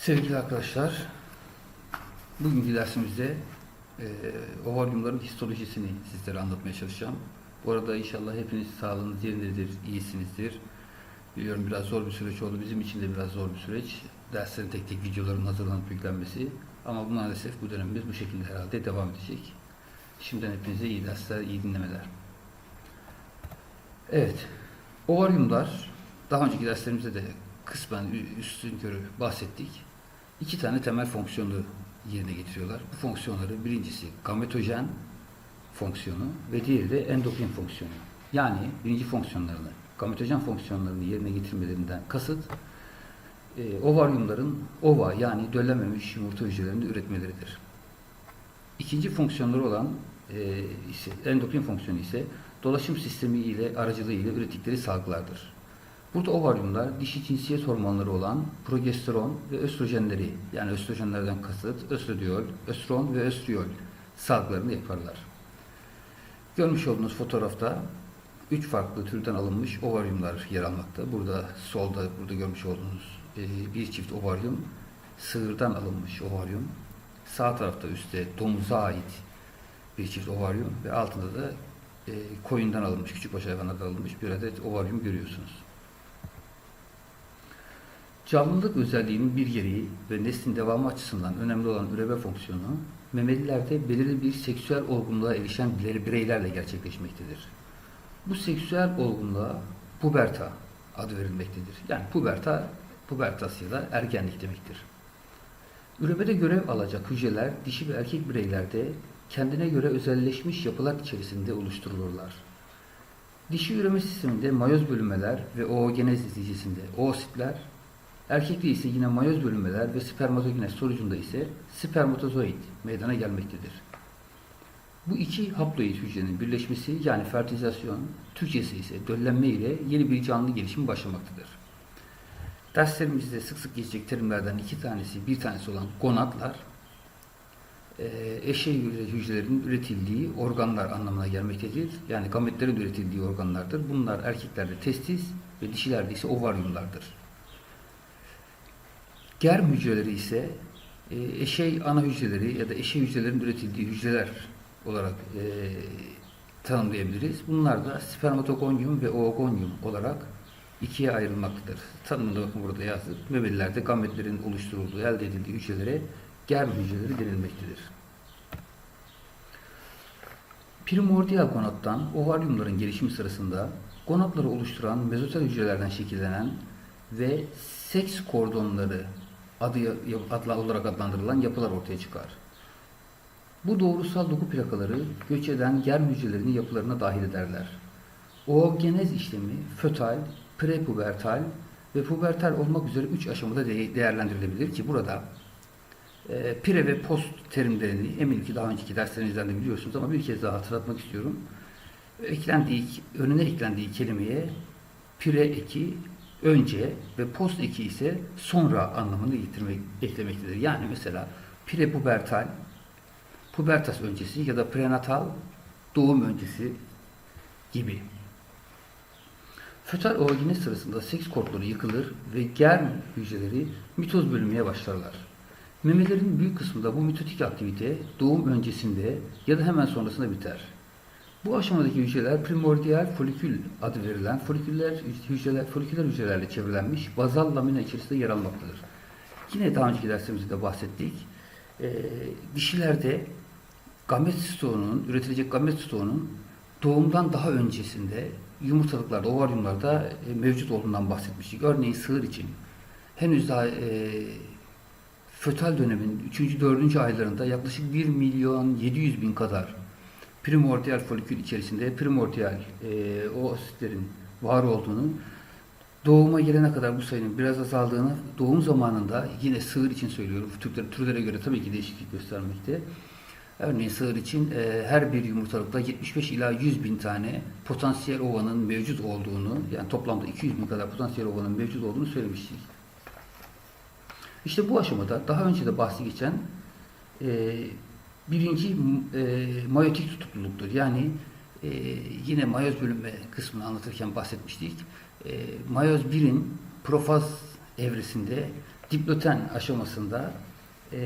Sevgili arkadaşlar, bugünkü dersimizde e, ovaryumların histolojisini sizlere anlatmaya çalışacağım. Bu arada inşallah hepiniz sağlığınız yerindedir, iyisinizdir. Biliyorum biraz zor bir süreç oldu, bizim için de biraz zor bir süreç. Derslerin tek tek videoların hazırlanıp yüklenmesi. Ama maalesef bu dönemimiz bu şekilde herhalde devam edecek. Şimdiden hepinize iyi dersler, iyi dinlemeler. Evet, ovaryumlar daha önceki derslerimizde de kısmen üstün körü bahsettik. İki tane temel fonksiyonu yerine getiriyorlar. Bu fonksiyonları birincisi gametojen fonksiyonu ve diğeri de endokrin fonksiyonu. Yani birinci fonksiyonlarını, gametojen fonksiyonlarını yerine getirmelerinden kasıt e, ovaryumların ova yani döllenmemiş yumurta hücrelerini üretmeleridir. İkinci fonksiyonları olan e, ise, endokrin fonksiyonu ise dolaşım sistemi ile aracılığı ile ürettikleri salgılardır. Burada ovaryumlar dişi cinsiyet hormonları olan progesteron ve östrojenleri yani östrojenlerden kasıt östradiol, östron ve östriol salgılarını yaparlar. Görmüş olduğunuz fotoğrafta üç farklı türden alınmış ovaryumlar yer almakta. Burada solda burada görmüş olduğunuz e, bir çift ovaryum sığırdan alınmış ovaryum. Sağ tarafta üstte domuza ait bir çift ovaryum ve altında da e, koyundan alınmış, küçükbaş hayvanlardan alınmış bir adet ovaryum görüyorsunuz. Canlılık özelliğinin bir gereği ve neslin devamı açısından önemli olan üreme fonksiyonu, memelilerde belirli bir seksüel olgunluğa erişen bire- bireylerle gerçekleşmektedir. Bu seksüel olgunluğa puberta adı verilmektedir. Yani puberta, pubertas ya da ergenlik demektir. Üremede görev alacak hücreler dişi ve erkek bireylerde kendine göre özelleşmiş yapılar içerisinde oluşturulurlar. Dişi üreme sisteminde mayoz bölünmeler ve oogenez neticesinde oositler, erkekte ise yine mayoz bölünmeler ve spermatogenez sonucunda ise spermatozoid meydana gelmektedir. Bu iki haploid hücrenin birleşmesi yani fertilizasyon, Türkçesi ise döllenme ile yeni bir canlı gelişimi başlamaktadır. Derslerimizde sık sık geçecek terimlerden iki tanesi, bir tanesi olan gonadlar, eee, eşey hücrelerin üretildiği organlar anlamına gelmektedir. Yani gametlerin üretildiği organlardır. Bunlar erkeklerde testis ve dişilerde ise ovaryumlardır. Germ hücreleri ise e, eşey ana hücreleri ya da eşey hücrelerin üretildiği hücreler olarak e, tanımlayabiliriz. Bunlar da spermatogonium ve oogonium olarak ikiye ayrılmaktadır. Tanımında bakın burada yazdık. Memelilerde gametlerin oluşturulduğu, elde edildiği hücrelere germ hücreleri denilmektedir. Primordial gonattan ovaryumların gelişimi sırasında gonatları oluşturan mezotel hücrelerden şekillenen ve seks kordonları adı adla olarak adlandırılan yapılar ortaya çıkar. Bu doğrusal doku plakaları göç eden germ hücrelerinin yapılarına dahil ederler. Oogenez işlemi fötal, prepubertal ve pubertal olmak üzere üç aşamada de- değerlendirilebilir ki burada e, pre ve post terimlerini eminim ki daha önceki derslerinizden de biliyorsunuz ama bir kez daha hatırlatmak istiyorum. Eklendiği, önüne eklendiği kelimeye pre eki önce ve post eki ise sonra anlamını getirmek, eklemektedir. Yani mesela prepubertal pubertas öncesi ya da prenatal doğum öncesi gibi. Fötal oogenez sırasında seks korkları yıkılır ve germ hücreleri mitoz bölünmeye başlarlar. Memelerin büyük kısmında bu mitotik aktivite doğum öncesinde ya da hemen sonrasında biter. Bu aşamadaki hücreler primordial folikül adı verilen foliküller hücreler, foliküler hücrelerle çevrilenmiş bazal lamina içerisinde yer almaktadır. Yine daha önceki dersimizde de bahsettik. Ee, dişilerde gamet stoğunun, üretilecek gamet stoğunun doğumdan daha öncesinde yumurtalıklarda, ovaryumlarda e, mevcut olduğundan bahsetmiştik. Örneğin sığır için henüz daha e, fötal dönemin 3. 4. aylarında yaklaşık 1 milyon 700 bin kadar primordial folikül içerisinde primordial e, o asitlerin var olduğunu doğuma gelene kadar bu sayının biraz azaldığını doğum zamanında yine sığır için söylüyorum türlere, türlere göre tabii ki değişiklik göstermekte. Örneğin sığır için e, her bir yumurtalıkta 75 ila 100 bin tane potansiyel ovanın mevcut olduğunu yani toplamda 200 bin kadar potansiyel ovanın mevcut olduğunu söylemiştik. İşte bu aşamada daha önce de bahsi geçen e, birinci e, mayotik tutukluluktur. Yani e, yine mayoz bölünme kısmını anlatırken bahsetmiştik. E, mayoz 1'in profaz evresinde diploten aşamasında e,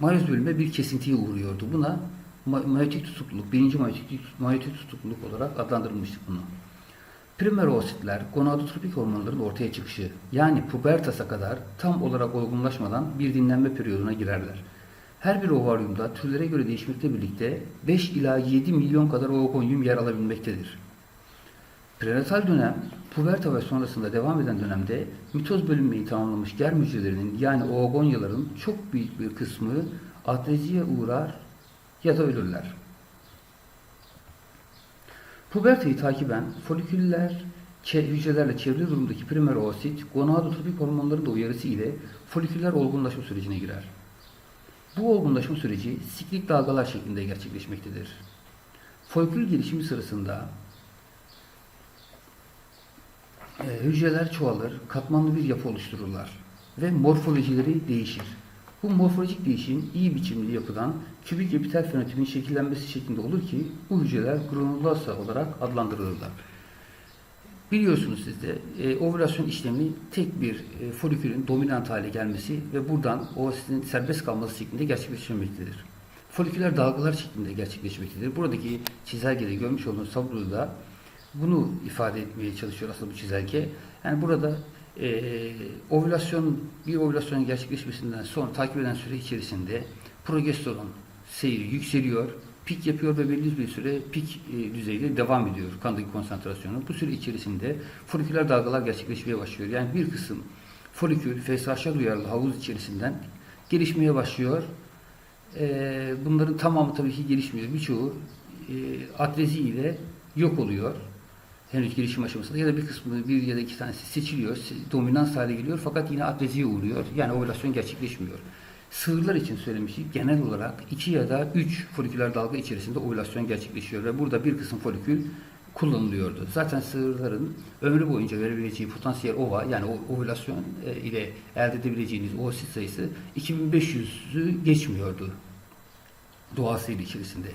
mayoz bölünme bir kesintiye uğruyordu. Buna ma- mayotik tutukluluk, birinci mayotik, mayotik tutukluluk olarak adlandırılmıştı bunu. Primer oositler, gonadotropik hormonların ortaya çıkışı, yani pubertasa kadar tam olarak olgunlaşmadan bir dinlenme periyoduna girerler. Her bir ovaryumda türlere göre değişmekle birlikte 5 ila 7 milyon kadar oogonyum yer alabilmektedir. Prenatal dönem, puberta ve sonrasında devam eden dönemde mitoz bölünmeyi tamamlamış germ hücrelerinin yani oogonyaların çok büyük bir kısmı atreziye uğrar ya da ölürler. Pubertayı takiben foliküller hücrelerle çevrili durumdaki primer oosit, gonadotropik hormonların da uyarısı ile foliküller olgunlaşma sürecine girer. Bu olgunlaşma süreci siklik dalgalar şeklinde gerçekleşmektedir. Folikül gelişimi sırasında e, hücreler çoğalır, katmanlı bir yapı oluştururlar ve morfolojileri değişir. Bu morfolojik değişim iyi biçimli yapıdan kübik epitel fenotipin şekillenmesi şeklinde olur ki bu hücreler granulasa olarak adlandırılırlar. Biliyorsunuz siz de e, ovülasyon işlemi tek bir e, folikülün dominant hale gelmesi ve buradan oositin serbest kalması şeklinde gerçekleşmektedir. Foliküler dalgalar şeklinde gerçekleşmektedir. Buradaki çizelgede görmüş olduğunuz tabloda bunu ifade etmeye çalışıyor aslında bu çizelge. Yani burada e, ovülasyon bir ovülasyonun gerçekleşmesinden sonra takip eden süre içerisinde progesteron seyri yükseliyor, pik yapıyor ve belli bir süre pik e, düzeyde devam ediyor kandaki konsantrasyonu. Bu süre içerisinde foliküler dalgalar gerçekleşmeye başlıyor. Yani bir kısım folikül FSH'a duyarlı havuz içerisinden gelişmeye başlıyor. E, bunların tamamı tabii ki gelişmiyor. Birçoğu e, atrezi ile yok oluyor henüz gelişim aşamasında ya da bir kısmı bir ya da iki tanesi seçiliyor, se- dominans hale geliyor fakat yine atreziye uğruyor. Yani ovülasyon gerçekleşmiyor. Sığırlar için söylemiştik genel olarak iki ya da üç foliküler dalga içerisinde ovülasyon gerçekleşiyor ve burada bir kısım folikül kullanılıyordu. Zaten sığırların ömrü boyunca verebileceği potansiyel ova yani ovülasyon e, ile elde edebileceğiniz oosit sayısı 2500'ü geçmiyordu doğasıyla içerisinde.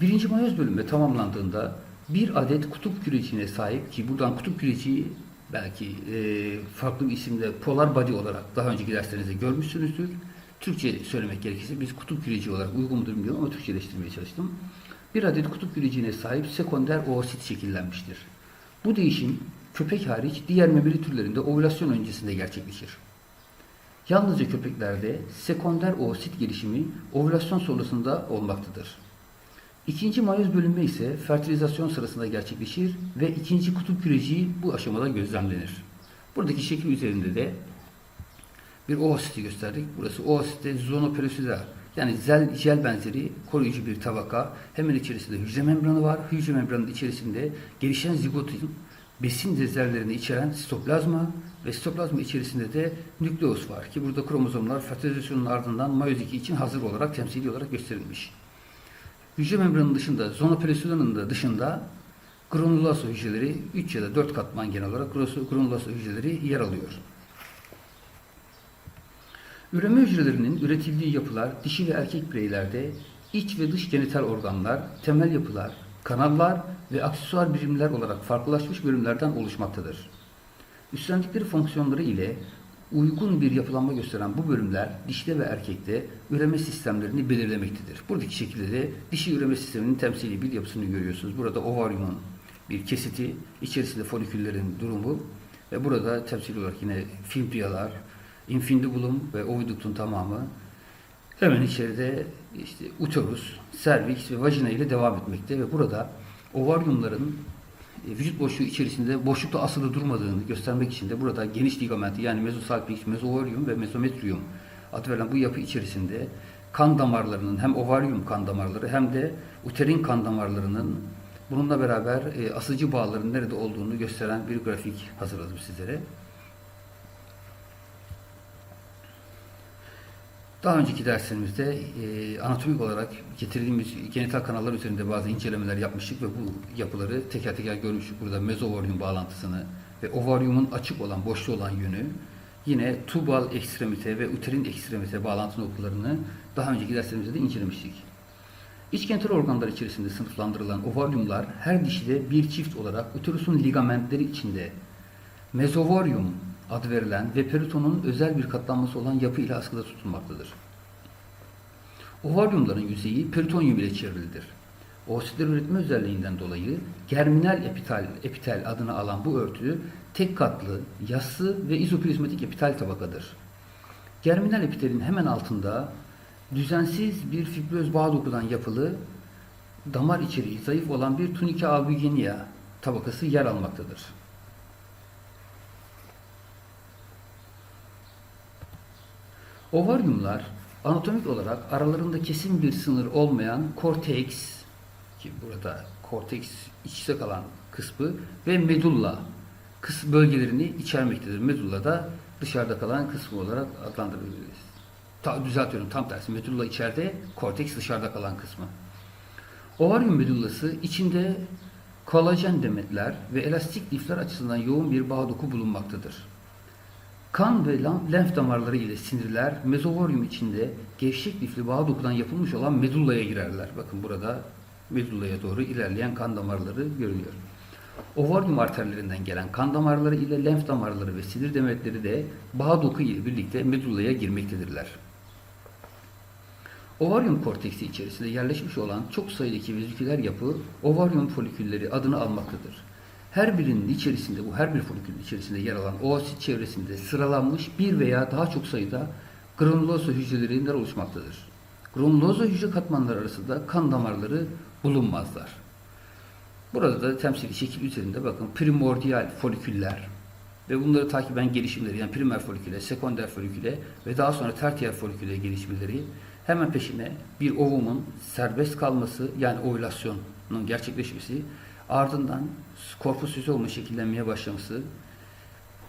Birinci mayoz bölünme tamamlandığında bir adet kutup küreciğine sahip ki buradan kutup küreciği belki e, farklı bir isimle polar body olarak daha önceki derslerinizde görmüşsünüzdür. Türkçe söylemek gerekirse biz kutup küreciği olarak uygun mudur bilmiyorum ama Türkçeleştirmeye çalıştım. Bir adet kutup küreciğine sahip sekonder oosit şekillenmiştir. Bu değişim köpek hariç diğer memeli türlerinde ovülasyon öncesinde gerçekleşir. Yalnızca köpeklerde sekonder oosit gelişimi ovülasyon sonrasında olmaktadır. İkinci mayoz bölünme ise fertilizasyon sırasında gerçekleşir ve ikinci kutup küreciği bu aşamada gözlemlenir. Buradaki şekil üzerinde de bir oositi gösterdik. Burası oosite zonoperosida yani zel, jel benzeri koruyucu bir tabaka. Hemen içerisinde hücre membranı var. Hücre membranının içerisinde gelişen zigotun besin rezervlerini içeren sitoplazma ve sitoplazma içerisinde de nükleus var ki burada kromozomlar fertilizasyonun ardından mayoz 2 için hazır olarak temsili olarak gösterilmiş. Hücre membranının dışında, zonoperisonun da dışında granulasa hücreleri 3 ya da 4 katman genel olarak granulasa hücreleri yer alıyor. Üreme hücrelerinin üretildiği yapılar dişi ve erkek bireylerde iç ve dış genital organlar, temel yapılar, kanallar ve aksesuar birimler olarak farklılaşmış bölümlerden oluşmaktadır. Üstlendikleri fonksiyonları ile uygun bir yapılanma gösteren bu bölümler dişide ve erkekte üreme sistemlerini belirlemektedir. Buradaki şekilde de dişi üreme sisteminin temsili bir yapısını görüyorsunuz. Burada ovaryumun bir kesiti, içerisinde foliküllerin durumu ve burada temsil olarak yine fibriyalar, infundibulum ve oviduktun tamamı hemen içeride işte uterus, serviks ve vajina ile devam etmekte ve burada ovaryumların vücut boşluğu içerisinde boşlukta asılı durmadığını göstermek için de burada geniş ligamenti yani mezosalpix, mezoovarium ve mezometrium adı verilen bu yapı içerisinde kan damarlarının hem ovaryum kan damarları hem de uterin kan damarlarının bununla beraber e, asıcı bağların nerede olduğunu gösteren bir grafik hazırladım sizlere. Daha önceki derslerimizde e, anatomik olarak getirdiğimiz genital kanallar üzerinde bazı incelemeler yapmıştık ve bu yapıları teker teker görmüştük. Burada mezovaryum bağlantısını ve ovaryumun açık olan, boşlu olan yönü, yine tubal ekstremite ve uterin ekstremite bağlantı noktalarını daha önceki derslerimizde de incelemiştik. İç genital organlar içerisinde sınıflandırılan ovaryumlar her dişide bir çift olarak uterusun ligamentleri içinde Mezovorium adı verilen ve peritonun özel bir katlanması olan yapı ile askıda tutulmaktadır. Ovaryumların yüzeyi peritonyum ile çevrilidir. Oositler üretme özelliğinden dolayı germinal epitel, epitel adını alan bu örtü tek katlı, yassı ve izoprizmatik epitel tabakadır. Germinal epitelin hemen altında düzensiz bir fibroz bağ dokudan yapılı damar içeriği zayıf olan bir tunika albigenia tabakası yer almaktadır. Ovaryumlar anatomik olarak aralarında kesin bir sınır olmayan korteks ki burada korteks içte kalan kısmı ve medulla kıs bölgelerini içermektedir. Medulla da dışarıda kalan kısmı olarak adlandırılabiliriz. Ta, düzeltiyorum tam tersi. Medulla içeride, korteks dışarıda kalan kısmı. Ovaryum medullası içinde kolajen demetler ve elastik lifler açısından yoğun bir bağ doku bulunmaktadır. Kan ve lenf damarları ile sinirler mezovorium içinde gevşek lifli bağ dokudan yapılmış olan medullaya girerler. Bakın burada medullaya doğru ilerleyen kan damarları görülüyor. Ovaryum arterlerinden gelen kan damarları ile lenf damarları ve sinir demetleri de bağ doku ile birlikte medullaya girmektedirler. Ovaryum korteksi içerisinde yerleşmiş olan çok sayıdaki veziküler yapı ovaryum folikülleri adını almaktadır. Her birinin içerisinde bu her bir folikülün içerisinde yer alan oosit çevresinde sıralanmış bir veya daha çok sayıda granulosa hücrelerinden oluşmaktadır. Granulosa hücre katmanları arasında kan damarları bulunmazlar. Burada da temsili şekil üzerinde bakın primordial foliküller ve bunları takiben gelişimleri yani primer foliküle, sekonder foliküle ve daha sonra tertiyer foliküle gelişmeleri hemen peşine bir ovumun serbest kalması yani ovülasyonun gerçekleşmesi ardından korpusüzoma şekillenmeye başlaması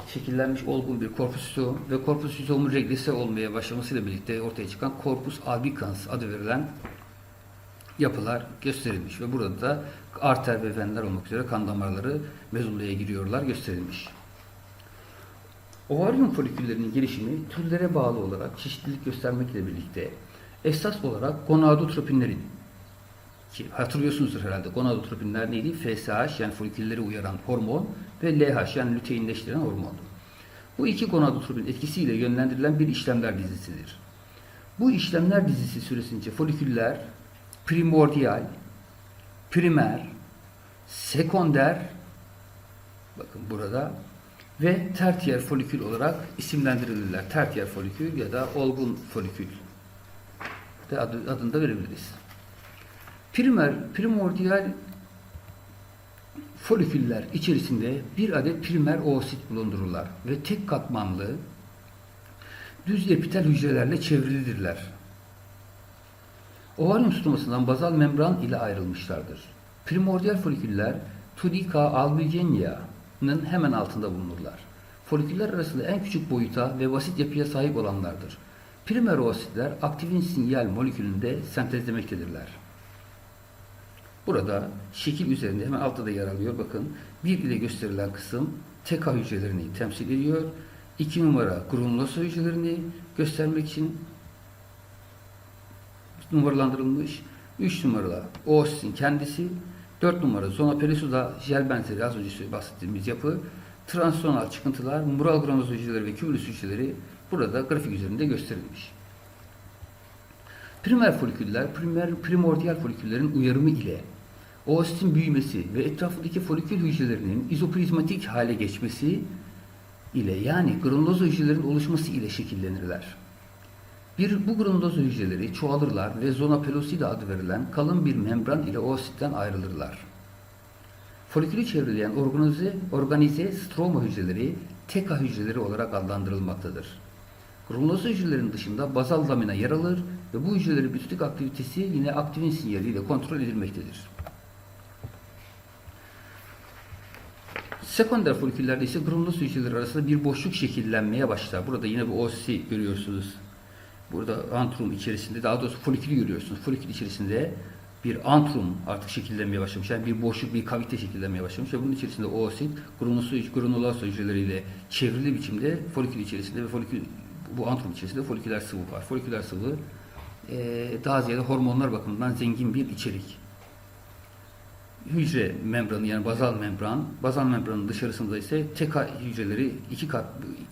şekillenmiş olgun bir korpusüzom ve korpusüzomun regrese olmaya başlamasıyla birlikte ortaya çıkan corpus albicans adı verilen yapılar gösterilmiş ve burada da arter ve venler olmak üzere kan damarları mezullaya giriyorlar gösterilmiş. Ovaryum foliküllerinin gelişimi türlere bağlı olarak çeşitlilik göstermekle birlikte esas olarak gonadotropinlerin ki hatırlıyorsunuzdur herhalde gonadotropinler neydi? FSH yani folikülleri uyaran hormon ve LH yani lüteinleştiren hormon. Bu iki gonadotropin etkisiyle yönlendirilen bir işlemler dizisidir. Bu işlemler dizisi süresince foliküller primordial, primer, sekonder bakın burada ve tertiyer folikül olarak isimlendirilirler. Tertiyer folikül ya da olgun folikül de adı, adını da verebiliriz. Primer, primordial foliküller içerisinde bir adet primer oosit bulundururlar ve tek katmanlı düz epitel hücrelerle çevrilidirler. Ovaryum stomasından bazal membran ile ayrılmışlardır. Primordial foliküller tunica albigenia'nın hemen altında bulunurlar. Foliküller arasında en küçük boyuta ve basit yapıya sahip olanlardır. Primer oositler aktivin sinyal molekülünde sentezlemektedirler. Burada şekil üzerinde hemen altta da yer alıyor. Bakın bir ile gösterilen kısım TK hücrelerini temsil ediyor. 2 numara grumlosa hücrelerini göstermek için numaralandırılmış. 3 numaralı oositin kendisi. 4 numara zona pelisuda jel benzeri az önce bahsettiğimiz yapı. Transonal çıkıntılar, mural grumlosa hücreleri ve kümülüs hücreleri burada grafik üzerinde gösterilmiş. Primer foliküller, primer, primordial foliküllerin uyarımı ile oositin büyümesi ve etrafındaki folikül hücrelerinin izoprizmatik hale geçmesi ile yani granuloza hücrelerin oluşması ile şekillenirler. Bir, bu granuloza hücreleri çoğalırlar ve zona pellucida adı verilen kalın bir membran ile oositten ayrılırlar. Folikülü çevreleyen organize, organize stroma hücreleri TK hücreleri olarak adlandırılmaktadır. Granuloza hücrelerin dışında bazal lamina yer alır ve bu hücrelerin bütünlük aktivitesi yine aktivin sinyaliyle kontrol edilmektedir. Sekonder foliküllerde ise granuloz hücreleri arasında bir boşluk şekillenmeye başlar. Burada yine bir OSI görüyorsunuz. Burada antrum içerisinde daha doğrusu folikülü görüyorsunuz. Folikül içerisinde bir antrum artık şekillenmeye başlamış. Yani bir boşluk, bir kavite şekillenmeye başlamış ve bunun içerisinde oosit, granuloz hücreleriyle çevrili biçimde folikül içerisinde ve folikül bu antrum içerisinde foliküler sıvı var. Foliküler sıvı daha ziyade hormonlar bakımından zengin bir içerik. Hücre membranı yani bazal membran, bazal membranın dışarısında ise TK hücreleri iki kat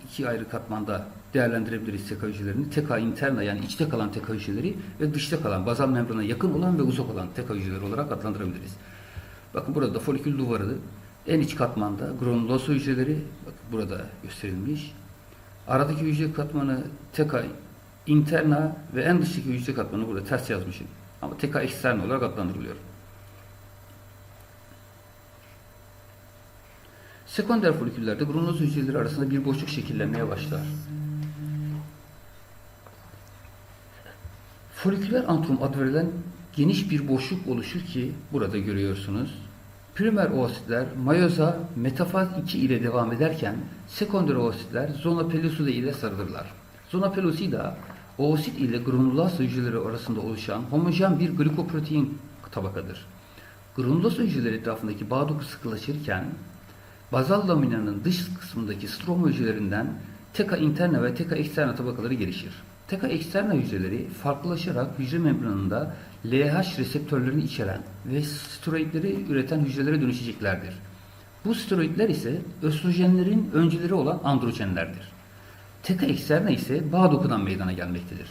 iki ayrı katmanda değerlendirebiliriz TK hücrelerini. TK interna yani içte kalan TK hücreleri ve dışta kalan bazal membrana yakın olan ve uzak olan TK hücreleri olarak adlandırabiliriz. Bakın burada da folikül duvarı en iç katmanda granulosa hücreleri bakın burada gösterilmiş. Aradaki hücre katmanı TK interna ve en dıştaki hücre katmanı burada ters yazmışım. Ama TK ekstern olarak adlandırılıyor. Sekonder foliküllerde granuloz hücreleri arasında bir boşluk şekillenmeye başlar. Foliküler antrum adı verilen geniş bir boşluk oluşur ki burada görüyorsunuz. Primer oositler mayoza metafaz 2 ile devam ederken sekonder oositler zona pellucida ile sarılırlar. Zona pellucida oosit ile granulasa hücreleri arasında oluşan homojen bir glikoprotein tabakadır. Granulasa hücreleri etrafındaki bağ doku sıkılaşırken bazal laminanın dış kısmındaki stroma hücrelerinden teka interna ve teka eksterna tabakaları gelişir. Teka eksterna hücreleri farklılaşarak hücre membranında LH reseptörlerini içeren ve steroidleri üreten hücrelere dönüşeceklerdir. Bu steroidler ise östrojenlerin öncüleri olan androjenlerdir. Teka eksterna ise bağ dokudan meydana gelmektedir.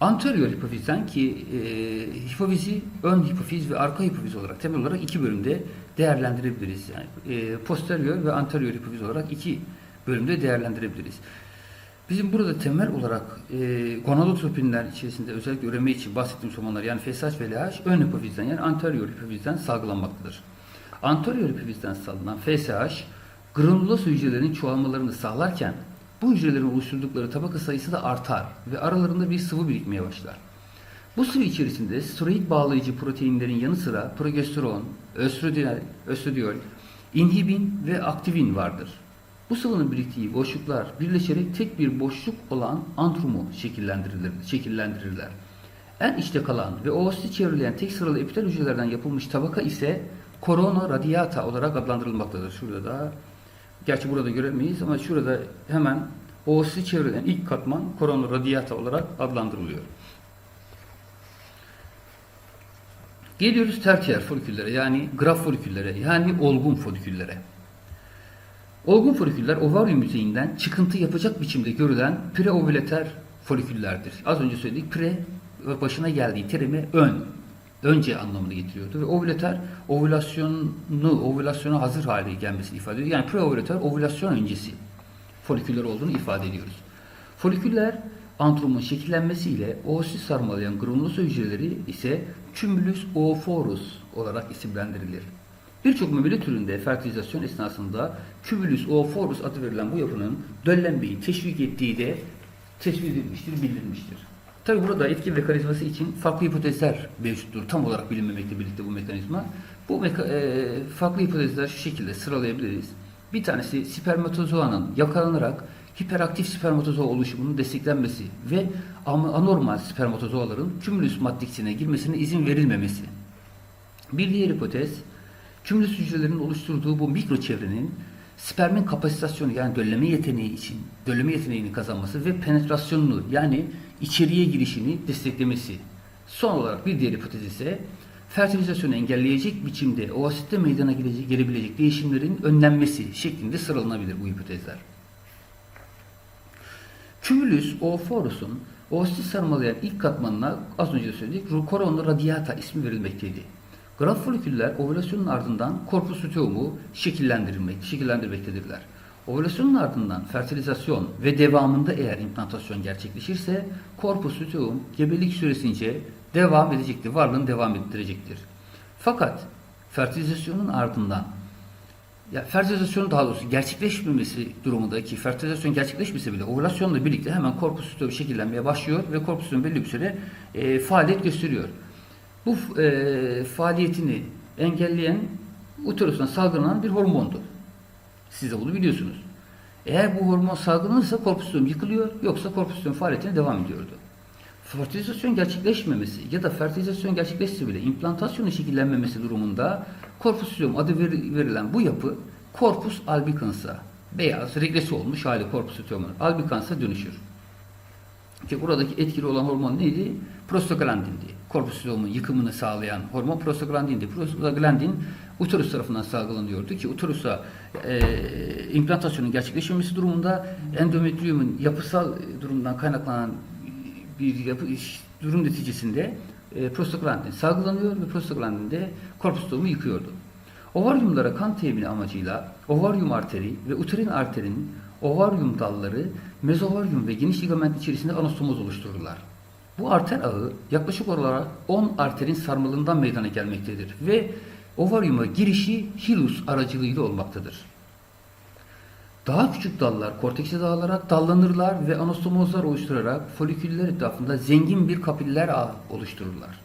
Anterior hipofizden ki e, hipofizi ön hipofiz ve arka hipofiz olarak temel olarak iki bölümde değerlendirebiliriz. Yani e, posterior ve anterior hipofiz olarak iki bölümde değerlendirebiliriz. Bizim burada temel olarak e, gonadotropinler içerisinde özellikle üreme için bahsettiğim hormonlar yani FSH ve LH ön hipofizden yani anterior hipofizden salgılanmaktadır. Anterior hipofizden salgılanan FSH granuloz hücrelerinin çoğalmalarını sağlarken bu hücrelerin oluşturdukları tabaka sayısı da artar ve aralarında bir sıvı birikmeye başlar. Bu sıvı içerisinde steroid bağlayıcı proteinlerin yanı sıra progesteron, östradiol, östradiol, inhibin ve aktivin vardır. Bu sıvının biriktiği boşluklar birleşerek tek bir boşluk olan antrumu şekillendirirler. şekillendirirler. En içte kalan ve oosit çevrilen tek sıralı epitel hücrelerden yapılmış tabaka ise korona radiata olarak adlandırılmaktadır. Şurada da Gerçi burada göremeyiz ama şurada hemen oosit çevrilen ilk katman korona radiata olarak adlandırılıyor. Geliyoruz tertiyer foliküllere yani graf foliküllere yani olgun foliküllere. Olgun foliküller ovaryum yüzeyinden çıkıntı yapacak biçimde görülen preovülater foliküllerdir. Az önce söyledik pre başına geldiği terimi ön, önce anlamını getiriyordu ve ovülater ovülasyonu, ovülasyona hazır hale gelmesini ifade ediyor. Yani preovülater ovülasyon öncesi foliküller olduğunu ifade ediyoruz. Foliküller antrumun şekillenmesiyle oosit sarmalayan granulosa hücreleri ise cumulus oophorus olarak isimlendirilir. Birçok memeli türünde fertilizasyon esnasında cumulus oophorus adı verilen bu yapının döllenmeyi teşvik ettiği de tespit edilmiştir, bildirilmiştir. Tabi burada etki ve karizması için farklı hipotezler mevcuttur. Tam olarak bilinmemekle birlikte bu mekanizma. Bu meka e, farklı hipotezler şu şekilde sıralayabiliriz. Bir tanesi spermatozoanın yakalanarak hiperaktif spermatozoa oluşumunun desteklenmesi ve anormal spermatozoaların cumulus matriksine girmesine izin verilmemesi. Bir diğer hipotez, cumulus hücrelerinin oluşturduğu bu mikro çevrenin spermin kapasitasyonu yani dölleme yeteneği için dölleme yeteneğini kazanması ve penetrasyonunu yani içeriye girişini desteklemesi. Son olarak bir diğer hipotez ise fertilizasyonu engelleyecek biçimde o asitte meydana gelecek, gelebilecek değişimlerin önlenmesi şeklinde sıralanabilir bu hipotezler. Cumulus oophorus'un oosit sarmalayan ilk katmanına az önce söyledik corona radiata ismi verilmekteydi. Graf foliküller ovülasyonun ardından korpus luteum'u şekillendirilmek, şekillendirmektedirler. Ovülasyonun ardından fertilizasyon ve devamında eğer implantasyon gerçekleşirse korpus luteum gebelik süresince devam edecektir, varlığını devam ettirecektir. Fakat fertilizasyonun ardından ya fertilizasyon daha doğrusu gerçekleşmemesi durumundaki fertilizasyon gerçekleşmese bile ovülasyonla birlikte hemen korpus luteum şekillenmeye başlıyor ve korpus luteum belli bir süre e, faaliyet gösteriyor. Bu e, faaliyetini engelleyen uterusuna salgılanan bir hormondu. Siz de bunu biliyorsunuz. Eğer bu hormon salgılanırsa korpusluğum yıkılıyor, yoksa korpusluğum faaliyetine devam ediyordu. Fertilizasyon gerçekleşmemesi ya da fertilizasyon gerçekleşse bile implantasyonun şekillenmemesi durumunda korpusluğum adı verilen bu yapı korpus albicansa, beyaz, regresi olmuş hali korpus luteum'un albicansa dönüşür. Ki buradaki etkili olan hormon neydi? Prostaglandindi. Korpusitomun yıkımını sağlayan hormon prostaglandindi. Prostaglandin uterus tarafından salgılanıyordu ki uterusa e, implantasyonun gerçekleşmemesi durumunda endometriyumun yapısal durumdan kaynaklanan bir yapı durum neticesinde e, prostaglandin salgılanıyor ve prostaglandin de korpusitomu yıkıyordu. Ovaryumlara kan temini amacıyla ovaryum arteri ve uterin arterin ovaryum dalları mezovaryum ve geniş ligament içerisinde anastomoz oluştururlar. Bu arter ağı yaklaşık olarak 10 arterin sarmalından meydana gelmektedir ve ovaryuma girişi hilus aracılığıyla olmaktadır. Daha küçük dallar kortekse dağılarak dallanırlar ve anastomozlar oluşturarak foliküller etrafında zengin bir kapiller ağı oluştururlar.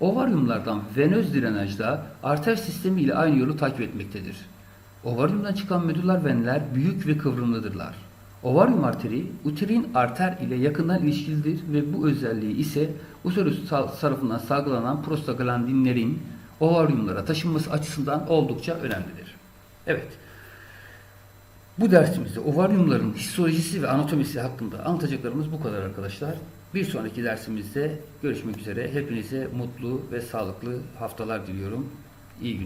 Ovaryumlardan venöz drenajda arter sistemi ile aynı yolu takip etmektedir. Ovaryumdan çıkan medüller venler büyük ve kıvrımlıdırlar. Ovaryum arteri uterin arter ile yakından ilişkilidir ve bu özelliği ise uterus tarafından salgılanan prostaglandinlerin ovaryumlara taşınması açısından oldukça önemlidir. Evet. Bu dersimizde ovaryumların histolojisi ve anatomisi hakkında anlatacaklarımız bu kadar arkadaşlar. Bir sonraki dersimizde görüşmek üzere. Hepinize mutlu ve sağlıklı haftalar diliyorum. İyi günler.